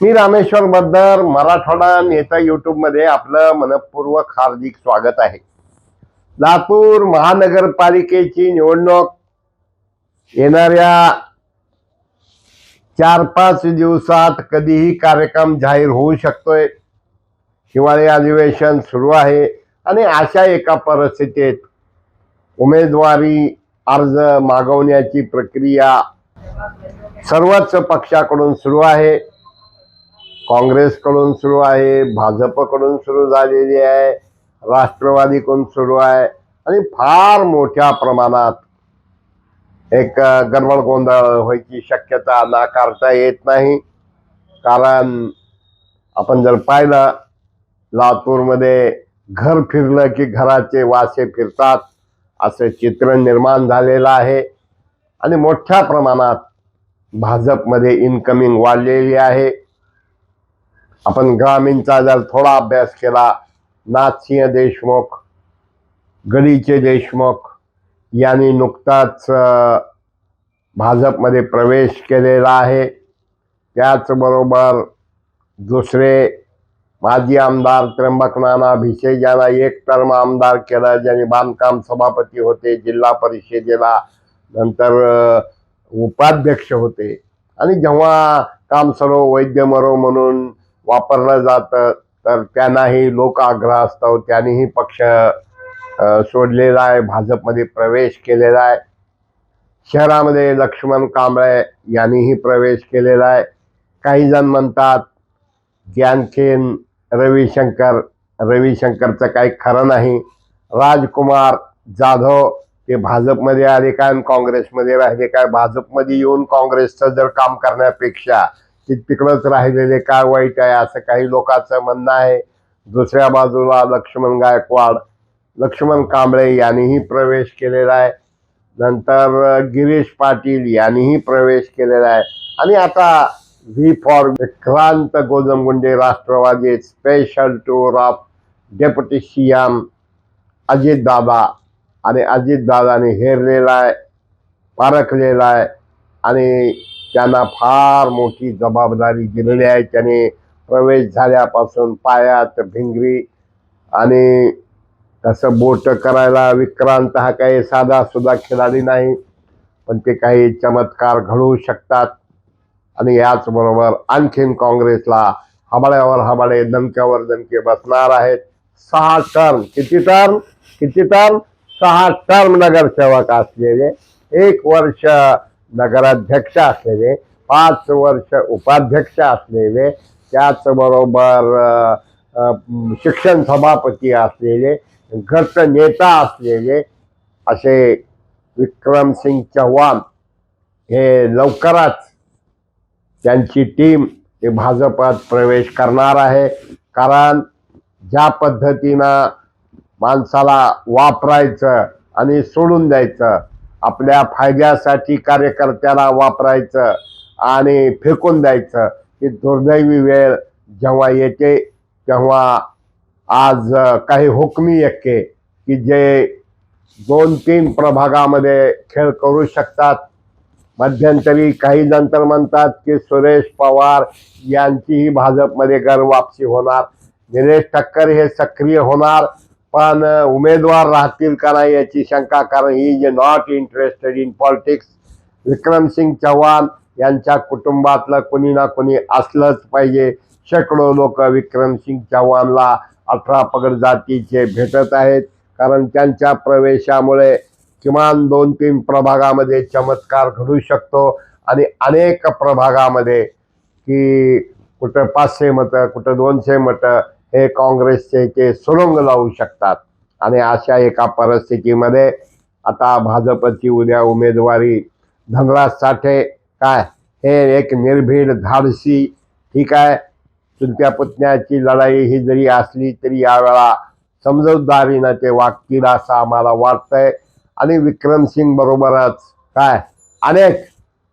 मी रामेश्वर बद्दर मराठवाडा नेता यूट्यूबमध्ये आपलं मनपूर्वक हार्दिक स्वागत आहे. लातूर महानगरपालिकेची निवडणूक येणाऱ्या चार पाच दिवसात कधीही कार्यक्रम जाहीर होऊ शकतोय. हिवाळी अधिवेशन सुरू आहे आणि अशा एका परिस्थितीत उमेदवारी अर्ज मागवण्याची प्रक्रिया सर्वच पक्षाकडून सुरू आहे. काँग्रेसकडून सुरू आहे भाजपकडून सुरू झालेली आहे राष्ट्रवादीकडून सुरू आहे आणि फार मोठ्या प्रमाणात एक गडबड गोंधळ व्हायची शक्यता नाकारता येत नाही. कारण आपण जर पाहिलं लातूरमध्ये घर फिरलं की घराचे वासे फिरतात असं चित्र निर्माण झालेलं आहे. आणि मोठ्या प्रमाणात भाजपमध्ये इन्कमिंग वाढलेली आहे. आपण ग्रामीणचा जर थोडा अभ्यास केला. नाथसिंह देशमुख गडीचे देशमुख यांनी नुकताच भाजपमध्ये प्रवेश केलेला आहे. त्याचबरोबर दुसरे माजी आमदार त्र्यंबक नाना भिसे ज्यांना एक टर्म आमदार केलं ज्यांनी बांधकाम सभापती होते जिल्हा परिषदेला नंतर उपाध्यक्ष होते. आणि जेव्हा काम सर्व वैद्य मरो म्हणून वापरलं जातं तर त्यांनाही लोक आग्रह असतो त्यांनीही पक्ष सोडलेला आहे भाजपमध्ये प्रवेश केलेला आहे. शहरामध्ये लक्ष्मण कांबळे यांनीही प्रवेश केलेला आहे. काही जण म्हणतात की रविशंकर रविशंकरचं काही खरं नाही. राजकुमार जाधव ते भाजपमध्ये आले काय आणि काँग्रेसमध्ये राहिले काय भाजपमध्ये येऊन काँग्रेसचं जर काम करण्यापेक्षा तिकडंच राहिलेले काय वाईट आहे असं काही लोकांचं म्हणणं आहे. दुसऱ्या बाजूला लक्ष्मण गायकवाड लक्ष्मण कांबळे यांनीही प्रवेश केलेला आहे. नंतर गिरीश पाटील यांनीही प्रवेश केलेला आहे. आणि आता V for Vikrant Gojamgunde Rashtrawadi special tour of deputy C M Ajitdada आणि अजितदादाने हेरलेला आहे पारखलेला आहे. आणि त्यांना फार मोठी जबाबदारी दिलेली आहे. त्याने प्रवेश झाल्यापासून पायात भिंगरी आणि तसं बोट करायला विक्रांत हा काही साधा सुद्धा खिलाडी नाही पण ते काही चमत्कार घडवू शकतात. आणि याचबरोबर आणखीन काँग्रेसला हबाळ्यावर हबाळे दणक्यावर दणके बसणार आहेत. सहा टर्म किती टर्म? किती टर्म? सहा टर्म नगरसेवक असलेले एक वर्ष नगराध्यक्ष असलेले पाच वर्ष उपाध्यक्ष असलेले त्याचबरोबर शिक्षण सभापती असलेले गट नेता असलेले असे विक्रमसिंग चव्हाण हे लवकरच त्यांची टीम हे भाजपात प्रवेश करणार आहे. कारण ज्या पद्धतीनं माणसाला वापरायचं आणि सोडून द्यायचं आपल्या फायद्यासाठी कार्यकर्त्याला वापरायचं आणि फेकून द्यायचं ही दुर्दैवी वेळ जेव्हा येते तेव्हा आज काही हुकमी एक्के की जे दोन तीन प्रभागामध्ये खेळ करू शकतात. मध्यंतरी काही जण तर म्हणतात की सुरेश पवार यांचीही भाजपमध्ये गरवापसी होणार. दिनेश ठक्कर हे सक्रिय होणार. पण उमेदवार राहतील का नाही याची शंका कारण ही जे not interested in politics Vikramsingh Chavan यांच्या कुटुंबातलं कोणी ना कोणी असलंच पाहिजे. शेकडो लोक विक्रमसिंग चव्हाणला अठरा पगड जातीचे भेटत आहेत. कारण त्यांच्या प्रवेशामुळे किमान दोन तीन प्रभागामध्ये चमत्कार घडू शकतो. आणि अनेक प्रभागामध्ये की कुठं पाचशे मतं कुठं दोनशे मतं हे काँग्रेसचे ते सुरुंग लावू शकतात. आणि अशा एका परिस्थितीमध्ये आता भाजपची उद्या उमेदवारी धनराज साठे काय? हे एक निर्भीड धाडसी ठीक आहे? चुलत्या पुतण्याची लढाई ही जरी असली तरी यावेळा समजूतदारीनं ते वागतील असं आम्हाला वाटतंय. आणि विक्रमसिंग बरोबरच काय? अनेक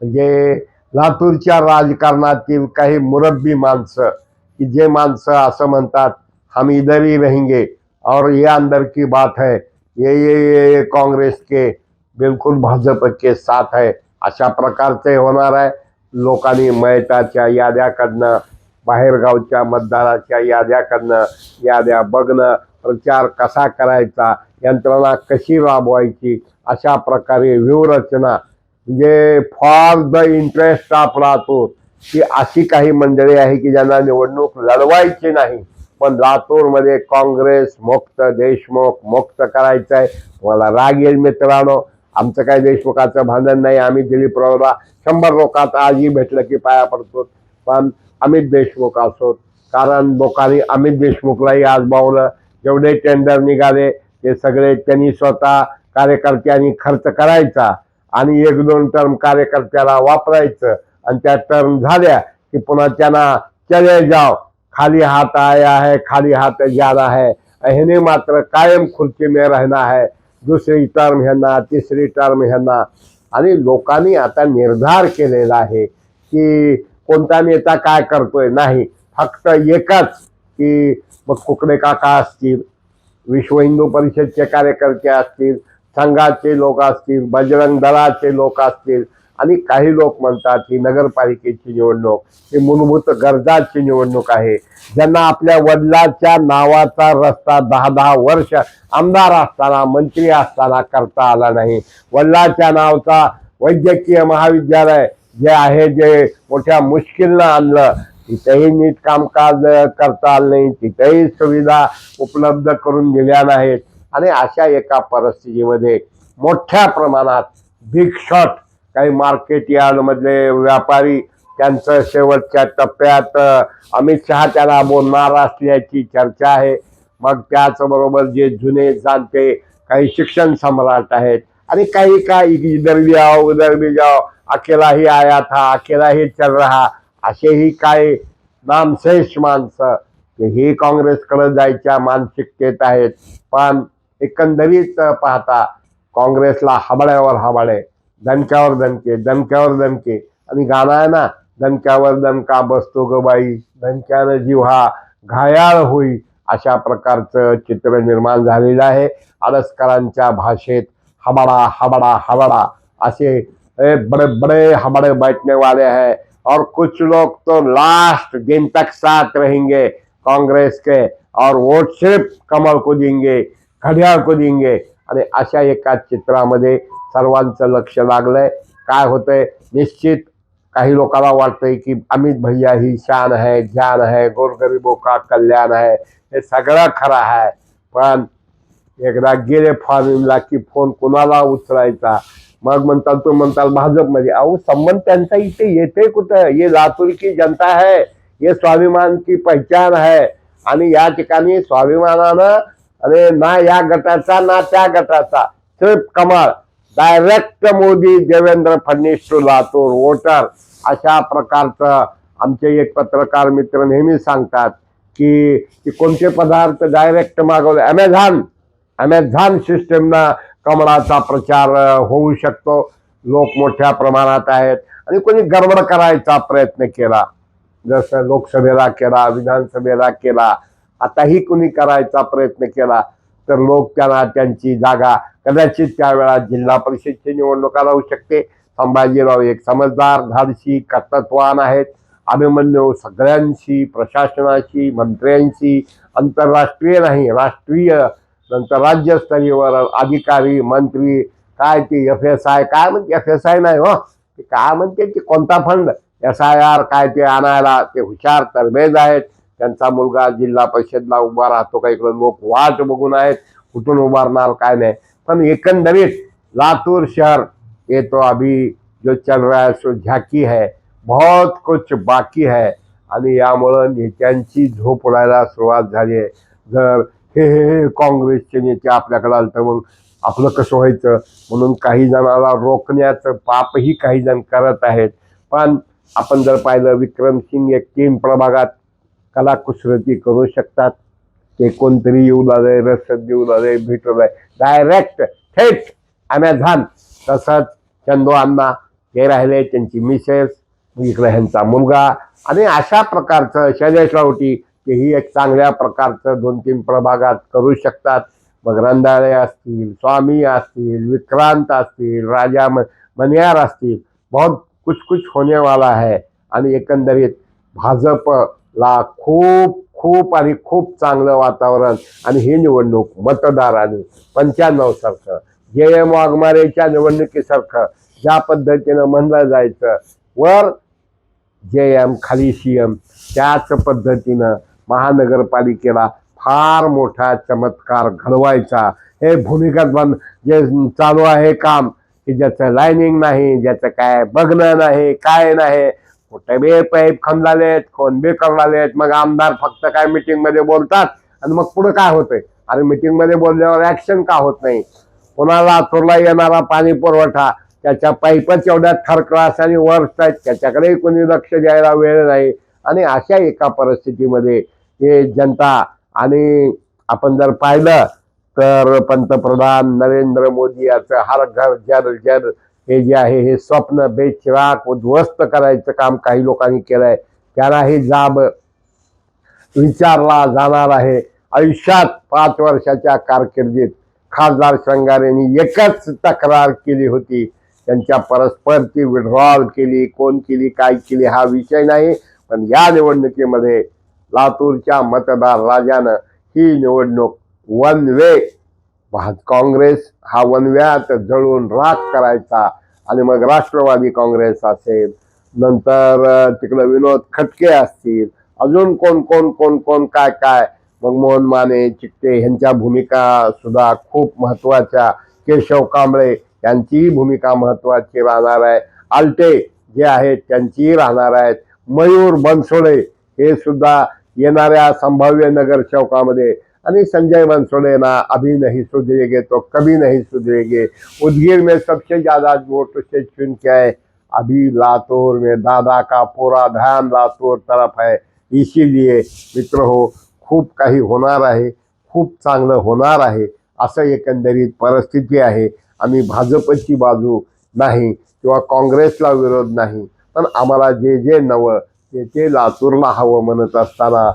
म्हणजे लातूरच्या राजकारणातील काही मुरब्बी माणसं की जे माणसं असं म्हणतात हम इधर ही रहेंगे. और ये अंदर की बात है ये ये ये, ये काँग्रेस के बिलकुल भाजप के साथ है। अशा प्रकारचे होणार आहे लोकांनी मयताच्या याद्याकडनं बाहेरगावच्या मतदाराच्या याद्याकडनं याद्या बघणं प्रचार कसा करायचा यंत्रणा कशी राबवायची अशा प्रकारे व्यूहरचना म्हणजे for the interest of Latur ही अशी काही मंडळी आहे की ज्यांना निवडणूक लढवायची नाही पण लातूरमध्ये काँग्रेस मुक्त देशमुख मुक्त करायचं आहे मला राग येईल मित्रांनो. आमचं काय देशमुखाचं भांडण नाही. आम्ही दिलीपरावला शंभर लोकात आजही भेटलं की पाया पडतो. पण अमित देशमुख असो कारण लोकांनी अमित देशमुखलाही आज बावलं जेवढे टेंडर निघाले ते सगळे त्यांनी स्वतः कार्यकर्त्यांनी खर्च करायचा आणि एक दोन टर्म कार्यकर्त्याला वापरायचं. आणि त्या टर्म झाल्या की पुन्हा त्यांना चले जाव. खाली हात आया है खाली हात जाना है ह्याने मात्र कायम खुर्ची मे राहणार आहे. दुसरी टर्म ह्यांना तिसरी टर्म ह्यांना. आणि लोकांनी आता निर्धार केलेला आहे की कोणता नेता काय करतोय? नाही. फक्त एकच की मग कुकडे काका असतील विश्व हिंदू परिषदचे कार्यकर्ते असतील संघाचे लोक असतील बजरंग दलाचे लोक असतील आणि काही लोक म्हणतात की नगरपालिकेची निवडणूक ही मूलभूत गरजाची निवडणूक आहे. ज्यांना आपल्या वडिलाच्या नावाचा रस्ता दहा दहा वर्ष आमदार असताना मंत्री असताना करता आला नाही. वडिलाच्या नावचा वैद्यकीय महाविद्यालय जे आहे जे मोठ्या मुश्किलनं आणलं तिथेही नीट कामकाज करता आलं नाही. तिथेही सुविधा उपलब्ध करून दिल्या नाहीत. आणि अशा एका परिस्थितीमध्ये मोठ्या प्रमाणात बिग शॉट काही मार्केट यार्डमधले व्यापारी त्यांचं शेवटच्या टप्प्यात अमित शहा त्याला बोलणार असल्याची चर्चा आहे. मग त्याचबरोबर जे जुने जाणते काही शिक्षण सम्राट आहेत. आणि काही काय इधर भी आओ उधर भी जाओ अकेलाही आया था अकेलाही चल रहा असेही काय नामशेष माणसं. हे ही काँग्रेसकडे जायच्या मानसिकतेत आहेत. पण एकंदरीत पाहता काँग्रेसला हबड्यावर हबडे दणक्यावर दणके दणक्यावर दणके. आणि गाणं आहे ना दणक्यावर दणका बसतो ग बाई. दणक्यानं जीव हा घायाळ होई अशा प्रकारचं चित्र निर्माण झालेलं आहे. आडसकरांच्या भाषेत हबडा हबडा हबडा असे बड़े बड़े हमारे बैठने वाले हैं. और कुछ लोग तो लास्ट दिन तक साथ रहेंगे. काँग्रेस के और वोट सिर्फ कमल को देंगे घड्याळ को देंगे. आणि अशा एका चित्रामध्ये सर्वांचं लक्ष लागलंय. काय होतंय? निश्चित काही लोकांना वाटतंय की अमित भैया ही शान आहे जान आहे गोरगरिबो का कल्याण आहे. हे सगळं खरं आहे. पण एकदा गेले फॉर्मला की फोन कुणाला उचलायचा? मग म्हणताल तू म्हणताल भाजपमध्ये. अहो संबंध त्यांचा इथे येते कुठं? ये लातूर की जनता है ये स्वाभिमान की पहचान है. आणि या ठिकाणी स्वाभिमानानं अरे ना या गटाचा ना त्या गटाचा. सिर्फ कमाल direct Modi Devendra Fadnavis to Latur voter अशा प्रकारचं आमचे एक पत्रकार मित्र नेहमी सांगतात की की कोणते पदार्थ डायरेक्ट मागवले? अमेझॉन अमेझॉन सिस्टमना कमळाचा प्रचार होऊ शकतो. लोक मोठ्या प्रमाणात आहेत. आणि कोणी गडबड करायचा प्रयत्न केला. जसं लोकसभेला केला विधानसभेला केला. आताही कुणी करायचा प्रयत्न केला. तर लोक त्यांना त्यांची जागा कदाचित त्यावेळा जिल्हा परिषदची निवडणुका राहू शकते. संभाजीराव एक समजदार धाडशी कर्तत्वान आहेत. अभिमन्यू सगळ्यांशी प्रशासनाशी मंत्र्यांशी आंतरराष्ट्रीय नाही राष्ट्रीय नंतर राज्यस्तरीयवर अधिकारी मंत्री काय ते एफ एस आय काय म्हणते एफ एस आय नाही हो. ते काय म्हणते ते कोणता फंड? एस आय आर काय ते आणायला ते हुशार तरबेज आहेत. त्यांचा मुलगा जिल्हा परिषदला उभा राहतो का इकडं? लोक वाट बघून आहेत कुठून उभारणार काय नाही. पण एकंदरीत लातूर शहर ये तो अभी जो चल रहा है सो झाकी है बहुत कुछ बाकी है. आणि यामुळं नेत्यांची झोप उडायला सुरुवात झाली आहे. जर हे हे काँग्रेसचे नेते आपल्याकडे आलं तर मग आपलं कसं व्हायचं? म्हणून काही जणाला रोखण्याचं पापही काही जण करत आहेत. पण आपण जर पाहिलं विक्रमसिंग एक तीन प्रभागात कलाकुसरती करू शकतात. ते कोणतरी येऊ लागले रसद देऊ लागले भेटू लागले डायरेक्ट थेट अमेझॉन तसंच चंदू अण्णा हे राहिले त्यांची मिसेस इकडे ह्यांचा मुलगा. आणि अशा प्रकारचं शैलेश रावटी तेही एक चांगल्या प्रकारचं दोन तीन प्रभागात करू शकतात. मग रंधाळे असतील स्वामी असतील विक्रांत असतील राजा म मनियार असतील. बहुत कुछ कुछ होने वाला है आणि एकंदरीत भाजप ला खूप खूप आणि खूप चांगलं वातावरण आणि ही निवडणूक मतदारांनी पंच्याण्णव सारखं जे एम वाघमारेच्या निवडणुकीसारखं ज्या पद्धतीनं म्हणलं जायचं वर जे एम खाली सी एम त्याच पद्धतीनं महानगरपालिकेला फार मोठा चमत्कार घडवायचा. हे भूमिगत बंद जे चालू आहे काम की ज्याचं लायनिंग नाही ज्याचं काय बघणं नाही काय नाही कुठे बी पाईप खंदालेत कोण बी करणालेत मग आमदार फक्त काय मिटिंगमध्ये बोलतात आणि मग पुढे काय होतंय? अरे मिटिंगमध्ये बोलल्यावर ऍक्शन का होत नाही? पुन्हा लातूरला येणारा पाणी पुरवठा त्याच्या पाईपच एवढ्या थर्ड आणि वर्ष आहेत त्याच्याकडेही कोणी लक्ष द्यायला वेळ नाही. आणि अशा एका परिस्थितीमध्ये हे जनता आणि आपण जर पाहिलं तर पंतप्रधान नरेंद्र मोदी याचं हर घर जर जर हे जे आहे हे स्वप्न बेचिराक उद्ध्वस्त करायचं काम काही लोकांनी केलंय. त्याला हे जाब विचारला जाणार आहे. आयुष्यात पाच वर्षाच्या कारकिर्दीत खासदार शंगारेंनी एकच तक्रार केली होती. त्यांच्या परस्पर ती विड्रॉल केली कोण केली काय केली हा विषय नाही. पण या निवडणुकीमध्ये लातूरच्या मतदार राजानं ही निवडणूक वन वे काँग्रेस हा वनव्यात जळून राख करायचा आणि मग राष्ट्रवादी काँग्रेस असेल नंतर तिकडं विनोद खटके असतील अजून कोण कोण कोण कोण काय काय? मग मोहन माने चिकटे ह्यांच्या भूमिका सुद्धा खूप महत्त्वाच्या. केशव कांबळे यांचीही भूमिका महत्वाची राहणार आहे. आलटे जे आहेत त्यांचीही राहणार आहेत. मयूर बनसोडे हे सुद्धा येणाऱ्या संभाव्य नगरसेवकामध्ये आणि संजय बनसोडे ना अभी नहीं सुधरेगे तो कभी नहीं सुधरेगे। उदगीर में सबसे ज्यादा वोट से चुन के आए। अभी लातूर में दादा का पूरा ध्यान लातूर तरफ है। इसीलिए मित्र हो खूप काही होणार आहे खूप चांगलं होणार आहे असं एकंदरीत परिस्थिती आहे. आम्ही भाजपची बाजू नाही किंवा काँग्रेसला विरोध नाही पण आम्हाला जे जे नवं ते ते लातूरला हवं म्हणत असताना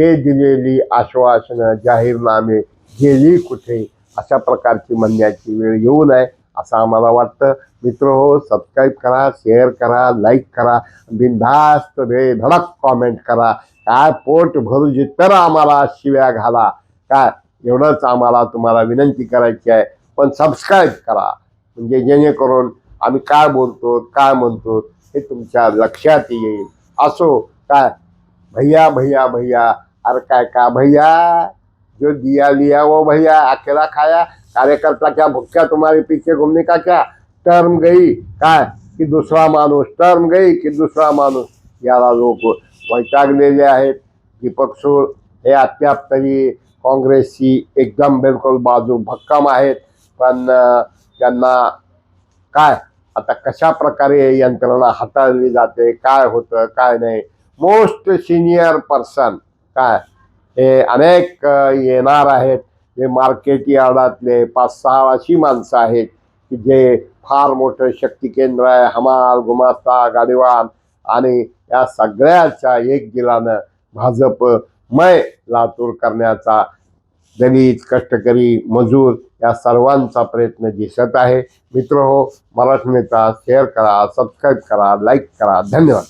हे दिलेली आश्वासनं जाहीरनामे गेली कुठे? अशा प्रकारची म्हणण्याची वेळ येऊ नये असं आम्हाला वाटतं. मित्र हो सबस्क्राईब करा शेअर करा लाईक करा. बिनधास्त धडक कॉमेंट करा. काय पोट भरू तर आम्हाला शिव्या घाला. काय? एवढंच आम्हाला तुम्हाला विनंती करायची आहे. पण सबस्क्राईब करा. म्हणजे जेणेकरून आम्ही काय बोलतो काय म्हणतो हे तुमच्या लक्षात येईल. असो काय? भैया भैया भैया अरे काय का भैया? जो दिया लिया वो भैया, अकेला खाया? कार्यकर्ता क्या भुक्या तुम्हारे पीछे घूमने का क्या? टर्म गई। का की दुसरा माणूस टर्म गई की दुसरा माणूस याला लोक वैतागलेले आहेत दीपक सूळ हे अद्याप तरी काँग्रेसची एकदम बिलकुल बाजू भक्कम आहेत पण त्यांना काय? आता कशा प्रकारे यंत्रणा हाताळली जाते? काय होतं? काय नाही? मोस्ट सिनियर पर्सन काय? हे अनेक येणार आहेत. जे मार्केट यार्डातले पाच सहा अशी माणसं आहेत की जे फार मोठं शक्ती केंद्र आहे. हमाल गुमास्ता गाडीवान आणि या सगळ्याच्या एक जिलानं भाजप मय लातूर करण्याचा दलित कष्टकरी मजूर या सर्वांचा प्रयत्न दिसत आहे. मित्र हो मराठीचा शेअर करा सबस्क्राईब करा लाईक करा. धन्यवाद.